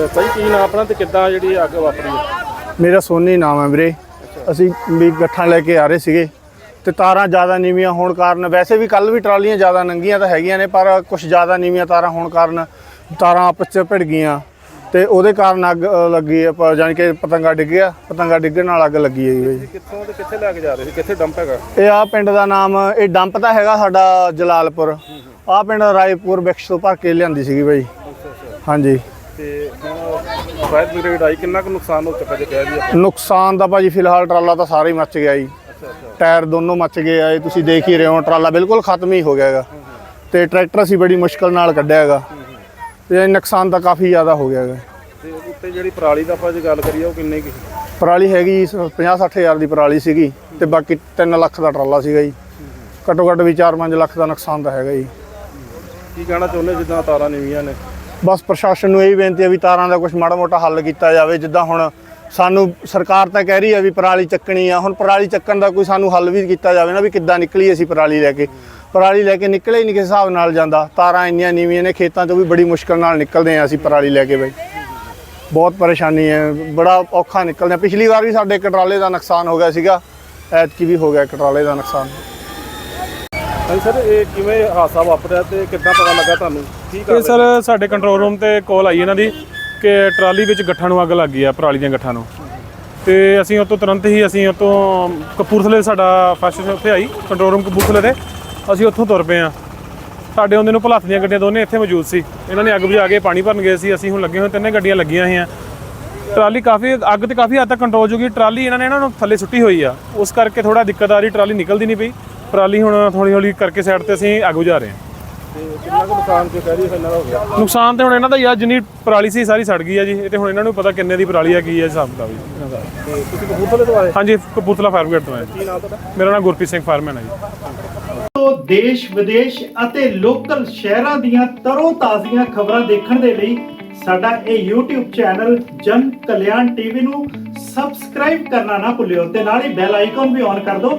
ਜੀ ਕੀ ਨਾਮ ਆਪਣਾ ਤੇ ਕਿੱਦਾਂ ਜਿਹੜੀ ਅੱਗ ਵਾਪਰੀ ਮੇਰਾ ਸੋਨੀ ਨਾਮ ਹੈ ਵੀਰੇ। ਅਸੀਂ ਵੀ ਗੱਠਾਂ ਲੈ ਕੇ ਆ ਰਹੇ ਸੀਗੇ ਤੇ ਤਾਰਾਂ ਜ਼ਿਆਦਾ ਨੀਵੀਆਂ ਹੋਣ ਕਾਰਨ ਵੈਸੇ ਵੀ ਕੱਲ ਵੀ ਟਰਾਲੀਆਂ ਜ਼ਿਆਦਾ ਨੰਗੀਆਂ ਤਾਂ ਹੈਗੀਆਂ ਨੇ ਪਰ ਕੁਝ ਜ਼ਿਆਦਾ ਨੀਵੀਆਂ ਤਾਰਾਂ ਹੋਣ ਕਾਰਨ ਤਾਰਾਂ ਆਪਸ 'ਚ ਭਿੜ ਗਈਆਂ ਤੇ ਉਹਦੇ ਕਾਰਨ ਅੱਗ ਲੱਗੀ ਪ- ਜਾਣੀ ਕਿ ਪਤੰਗਾ ਡਿੱਗ ਗਿਆ ਪਤੰਗਾ ਡਿੱਗਣ ਨਾਲ ਅੱਗ ਲੱਗੀ ਹੈ ਜੀ। ਕਿੱਥੋਂ ਤੇ ਕਿੱਥੇ ਲੈ ਕੇ ਜਾ ਰਹੇ ਸੀ? ਕਿੱਥੇ ਡੰਪ ਹੈਗਾ? ਇਹ ਆ ਪਿੰਡ ਦਾ ਨਾਮ ਇਹ ਡੰਪ ਤਾਂ ਹੈਗਾ ਸਾਡਾ ਜਲਾਲਪੁਰ। ਆ ਪਿੰਡ ਰਾਏਪੁਰ ਬਿਕਸ਼ ਤੋਂ ਭਰ ਕੇ ਲਿਆਂਦੀ ਸੀਗੀ ਬਾਈ। ਹਾਂਜੀ। ਤੇ ਹੁਣ ਫਾਇਰ ਬ੍ਰਿਗੇਡ ਆਈ ਕਿੰਨਾ ਕੁ ਨੁਕਸਾਨ ਹੋ ਚੁੱਕਾ ਜੇ ਕਹਿ ਦਈਏ ਨੁਕਸਾਨ ਦਾ ਭਾਜੀ ਫਿਲਹਾਲ ਟਰਾਲਾ ਤਾਂ ਸਾਰਾ ਹੀ ਮੱਚ ਗਿਆ ਜੀ। ਟਾਇਰ ਦੋਨੋਂ ਮੱਚ ਗਏ ਆ ਇਹ ਤੁਸੀਂ ਦੇਖ ਹੀ ਰਹੇ ਹੋ ਟਰਾਲਾ ਬਿਲਕੁਲ ਖਤਮ ਹੀ ਹੋ ਗਿਆ ਹੈਗਾ। ਤੇ ਟਰੈਕਟਰ ਅਸੀਂ ਬੜੀ ਮੁਸ਼ਕਲ ਨਾਲ ਕੱਢਿਆ ਹੈਗਾ। ਤੇ ਨੁਕਸਾਨ ਤਾਂ ਕਾਫੀ ਜ਼ਿਆਦਾ ਹੋ ਗਿਆ ਹੈਗਾ। ਤੇ ਉੱਤੇ ਜਿਹੜੀ ਪਰਾਲੀ ਦਾ ਆਪਾਂ ਜੇ ਗੱਲ ਕਰੀਏ ਉਹ ਕਿੰਨੇ ਕੀ ਪਰਾਲੀ ਹੈਗੀ 50 60 ਹਜ਼ਾਰ ਦੀ ਪਰਾਲੀ ਸੀਗੀ ਤੇ ਬਾਕੀ 3 ਲੱਖ ਦਾ ਟਰਾਲਾ ਸੀਗਾ ਜੀ। ਘੱਟੋ ਘੱਟ ਵੀ 4-5 ਲੱਖ ਦਾ ਨੁਕਸਾਨ ਤਾਂ ਹੈਗਾ ਜੀ। ਕੀ ਕਹਿਣਾ ਚਾਹੁੰਦੇ ਜਿੱਦਾਂ ਤਾਰਾਂ ਨੀਵੀਆਂ ਨੇ? ਬਸ ਪ੍ਰਸ਼ਾਸਨ ਨੂੰ ਇਹ ਬੇਨਤੀ ਹੈ ਵੀ ਤਾਰਾਂ ਦਾ ਕੁਝ ਮਾੜਾ ਮੋਟਾ ਹੱਲ ਕੀਤਾ ਜਾਵੇ, ਜਿੱਦਾਂ ਹੁਣ ਸਾਨੂੰ ਸਰਕਾਰ ਤਾਂ ਕਹਿ ਰਹੀ ਹੈ ਵੀ ਪਰਾਲੀ ਚੱਕਣੀ ਆ, ਹੁਣ ਪਰਾਲੀ ਚੱਕਣ ਦਾ ਕੋਈ ਸਾਨੂੰ ਹੱਲ ਵੀ ਕੀਤਾ ਜਾਵੇ ਨਾ ਵੀ ਕਿੱਦਾਂ ਨਿਕਲੀ ਅਸੀਂ ਪਰਾਲੀ ਲੈ ਕੇ। ਪਰਾਲੀ ਲੈ ਕੇ ਨਿਕਲੇ ਹੀ ਨਹੀਂ ਕਿਸੇ ਹਿਸਾਬ ਨਾਲ ਜਾਂਦਾ, ਤਾਰਾਂ ਇੰਨੀਆਂ ਨੀਵੀਆਂ ਨੇ, ਖੇਤਾਂ 'ਚੋਂ ਵੀ ਬੜੀ ਮੁਸ਼ਕਲ ਨਾਲ ਨਿਕਲਦੇ ਆ ਅਸੀਂ ਪਰਾਲੀ ਲੈ ਕੇ ਬਈ। ਬਹੁਤ ਪਰੇਸ਼ਾਨੀ ਹੈ, ਬੜਾ ਔਖਾ ਨਿਕਲਦੇ, ਪਿਛਲੀ ਵਾਰ ਵੀ ਸਾਡੇ ਕਟਰਾਲੇ ਦਾ ਨੁਕਸਾਨ ਹੋ ਗਿਆ ਸੀਗਾ, ਐਤਕੀ ਵੀ ਹੋ ਗਿਆ ਕਟਰਾਲੇ ਦਾ ਨੁਕਸਾਨ। ਹਾਂਜੀ ਸਰ ਇਹ ਕਿਵੇਂ ਹਾਦਸਾ ਵਾਪਰਿਆ ਤੇ ਕਿੱਦਾਂ ਪਤਾ ਲੱਗਾ ਤੁਹਾਨੂੰ? ਕੀ ਇਹ ਕਰ ਸਰ ਸਾਡੇ ਕੰਟਰੋਲ ਰੂਮ ਤੇ ਕਾਲ ਆਈ ਇਹਨਾਂ ਦੀ ਕਿ ਟਰਾਲੀ ਵਿੱਚ ਗੱਠਾਂ ਨੂੰ ਅੱਗ ਲੱਗ ਗਈ ਆ ਪਰਾਲੀ ਦੀਆਂ ਗੱਠਾਂ ਨੂੰ। ਤੇ ਅਸੀਂ ਉਹ ਤੋਂ ਤੁਰੰਤ ਹੀ ਅਸੀਂ ਉਹ ਤੋਂ ਕਪੂਰਥਲੇ ਸਾਡਾ ਫਸਟ ਉੱਥੇ ਆਈ ਕੰਟਰੋਲ ਰੂਮ ਕਪੂਰਥਲੇ ਦੇ। ਅਸੀਂ ਉੱਥੋਂ ਤੁਰ ਪਏ ਆ ਸਾਡੇ ਆਉਂਦੇ ਨੂੰ ਭਲੱਥ ਦੀਆਂ ਗੱਡੀਆਂ ਦੋਨੇ ਇੱਥੇ ਮੌਜੂਦ ਸੀ। ਇਹਨਾਂ ਨੇ ਅੱਗ ਬੁਝਾ ਕੇ ਪਾਣੀ ਭਰਨ ਗਏ ਸੀ ਅਸੀਂ ਹੁਣ ਲੱਗੇ ਹੋਏ ਤਿੰਨੇ ਗੱਡੀਆਂ ਲੱਗੀਆਂ ਹੋਈਆਂ। ਟਰਾਲੀ ਕਾਫੀ ਅੱਗ ਤੇ ਕਾਫੀ ਹੱਦ ਤੱਕ ਕੰਟਰੋਲ ਜੋਗੀ ਟਰਾਲੀ ਇਹਨਾਂ ਨੇ ਇਹਨਾਂ ਨੂੰ ਥੱਲੇ ਸੁੱਟੀ ਹੋਈ ਆ। ਉਸ ਕਰਕੇ ਥੋੜਾ ਦਿੱਕਤ ਆ ਰਹੀ ਟਰਾਲੀ ਨਿਕਲਦੀ ਨਹੀਂ ਪਈ। ਟਰਾਲੀ ਹੁਣ ਹੌਲੀ ਹੌਲੀ ਕਰਕੇ ਸਾਈਡ ਤੇ ਅਸੀਂ ਅੱਗ ਬੁਝਾ ਰਹੇ ਹਾਂ। ਤੇ ਕਿੰਨਾ ਕੁ ਨੁਕਸਾਨ ਜੋ ਕਹਿ ਰਹੀ ਹੈ ਇਹਨਾਂ ਦਾ ਹੋ ਗਿਆ? ਨੁਕਸਾਨ ਤੇ ਹੁਣ ਇਹਨਾਂ ਦਾ ਯਾਰ ਜਿੰਨੀ ਪਰਾਲੀ ਸੀ ਸਾਰੀ ਸੜ ਗਈ ਆ ਜੀ। ਇਹ ਤੇ ਹੁਣ ਇਹਨਾਂ ਨੂੰ ਪਤਾ ਕਿੰਨੇ ਦੀ ਪਰਾਲੀ ਆ ਕੀ ਹੈ ਹਿਸਾਬ ਦਾ ਵੀ। ਇਹਨਾਂ ਦਾ ਤੇ ਤੁਸੀਂ ਕਪੂਰਥਲੇ ਤੋਂ ਆਏ? ਹਾਂਜੀ ਕਪੂਰਥਲਾ ਫਾਇਰ ਬ੍ਰਿਗੇਡ ਤੋਂ ਆਏ। ਕੀ ਨਾਮ ਤੁਹਾਡਾ? ਮੇਰਾ ਨਾਮ ਗੁਰਪ੍ਰੀਤ ਸਿੰਘ ਫਾਇਰਮੈਨ ਹੈ ਜੀ। ਤੋਂ ਦੇਸ਼ ਵਿਦੇਸ਼ ਅਤੇ ਲੋਕਲ ਸ਼ਹਿਰਾਂ ਦੀਆਂ ਤਰੋ ਤਾਜ਼ੀਆਂ ਖਬਰਾਂ ਦੇਖਣ ਦੇ ਲਈ ਸਾਡਾ ਇਹ YouTube ਚੈਨਲ ਜਨ ਕਲਿਆਣ ਟੀਵੀ ਨੂੰ ਸਬਸਕ੍ਰਾਈਬ ਕਰਨਾ ਨਾ ਭੁੱਲਿਓ ਤੇ ਨਾਲ ਹੀ ਬੈਲ ਆਈਕਨ ਵੀ ਔਨ ਕਰ ਦਿਓ।